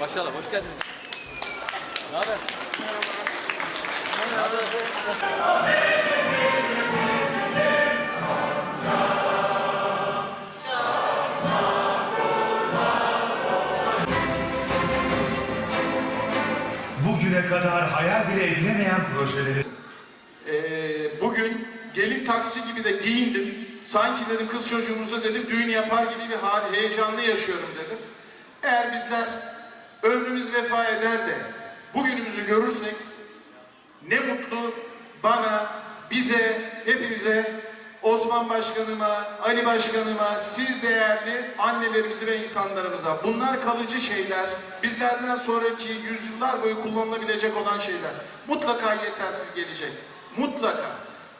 Maşallah hoş geldiniz. Ne haber? Bugüne kadar hayal bile edilemeyen projeleri Ee, bugün gelin taksi gibi de giyindim. Sanki dedim kız çocuğumuzu dedim düğün yapar gibi bir hal, heyecanlı yaşıyorum dedim. Eğer bizler ömrümüz vefa eder de bugünümüzü görürsek ne mutlu bana, bize, hepimize, Osman Başkanıma, Ali Başkanıma, siz değerli annelerimize ve insanlarımıza. Bunlar kalıcı şeyler, bizlerden sonraki yüzyıllar boyu kullanılabilecek olan şeyler. Mutlaka yetersiz gelecek. Mutlaka.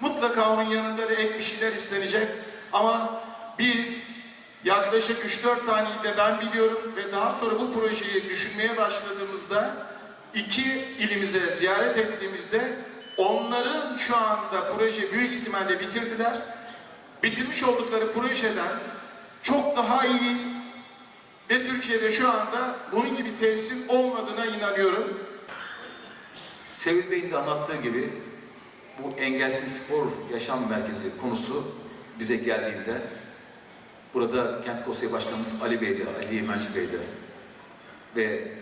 Mutlaka onun yanında da ek bir şeyler istenecek. Ama biz yaklaşık 3-4 taneyi de ben biliyorum ve daha sonra bu projeyi düşünmeye başladığımızda iki ilimize ziyaret ettiğimizde onların şu anda proje büyük ihtimalle bitirdiler. Bitirmiş oldukları projeden çok daha iyi ve Türkiye'de şu anda bunun gibi tesisin olmadığına inanıyorum. Sevil Bey'in de anlattığı gibi bu engelsiz spor yaşam merkezi konusu bize geldiğinde burada Kent Konseyi Başkanımız Ali Bey de, Ali Yemenci Bey de ve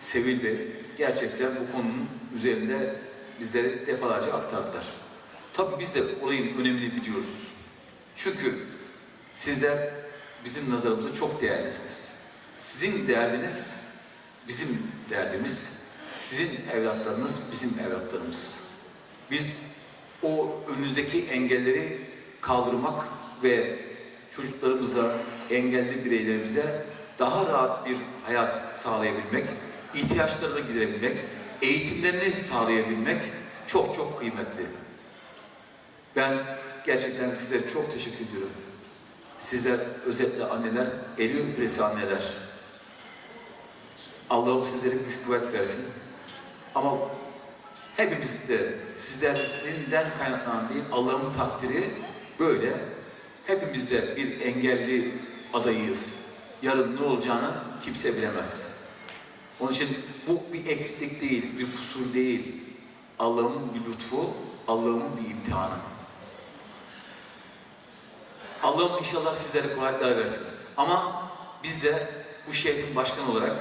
Sevil Bey gerçekten bu konunun üzerinde bizlere defalarca aktardılar. Tabii biz de olayın önemini biliyoruz. Çünkü sizler bizim nazarımızda çok değerlisiniz. Sizin derdiniz bizim derdimiz, sizin evlatlarınız bizim evlatlarımız. Biz o önünüzdeki engelleri kaldırmak ve çocuklarımıza, engelli bireylerimize daha rahat bir hayat sağlayabilmek, ihtiyaçlarını giderebilmek, eğitimlerini sağlayabilmek çok çok kıymetli. Ben gerçekten sizlere çok teşekkür ediyorum. Sizler özellikle anneler, eli öpülesi anneler. Allah'ım sizlere güç kuvvet versin. Ama hepimiz de sizlerinden kaynaklanan değil, Allah'ın takdiri böyle. Hepimiz de bir engelli adayıyız. Yarın ne olacağını kimse bilemez. Onun için bu bir eksiklik değil, bir kusur değil. Allah'ın bir lütfu, Allah'ın bir imtihanı. Allah'ım inşallah sizlere kolaylıklar versin. Ama biz de bu şehrin başkanı olarak,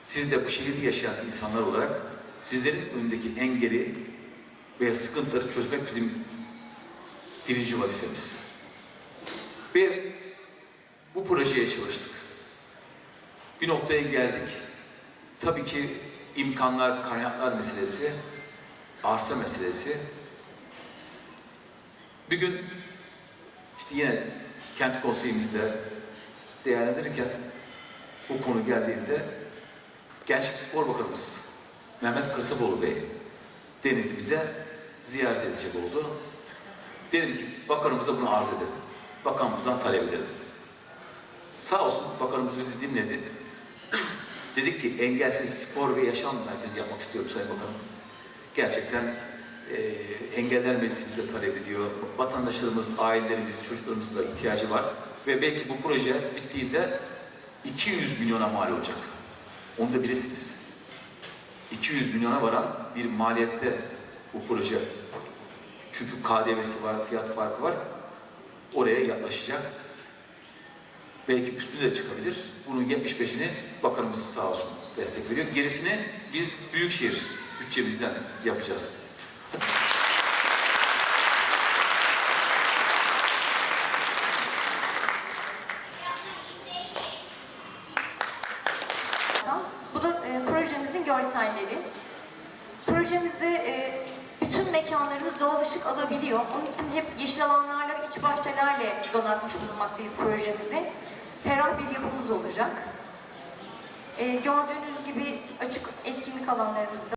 siz de bu şehirde yaşayan insanlar olarak sizlerin önündeki engeli veya sıkıntıları çözmek bizim birinci vazifemiz. Ve bu projeye çalıştık. Bir noktaya geldik. Tabii ki imkanlar, kaynaklar meselesi, arsa meselesi. Bir gün işte yine kent konseyimizde değerlendirirken bu konu geldiğinde Gençlik Spor Bakanımız Mehmet Kasaboğlu Bey Deniz'i bize ziyaret edecek oldu. Dedim ki bakanımıza bunu arz edelim. Bakanımızdan talep edelim. Sağ olsun bakanımız bizi dinledi. Dedik ki engelsiz spor ve yaşam merkezi yapmak istiyorum Sayın Bakanım. Gerçekten e, engeller meclisi de talep ediyor. Vatandaşlarımız, ailelerimiz, çocuklarımızın da ihtiyacı var. Ve belki bu proje bittiğinde 200 milyona mal olacak. Onu da bilirsiniz. 200 milyona varan bir maliyette bu proje. Çünkü KDV'si var, fiyat farkı var. Oraya yaklaşacak. Belki üstüne de çıkabilir. Bunun 75'ini bakanımız sağ olsun destek veriyor. Gerisini biz büyükşehir bütçemizden yapacağız. Bu da e, projemizin görselleri. Projemizde e, bütün mekanlarımız doğal ışık alabiliyor. Onun için hep yeşil alanlarla, iç bahçelerle donatmış bulunmaktayız projemizi. Ferah bir yapımız olacak. E, gördüğünüz gibi açık etkinlik alanlarımızda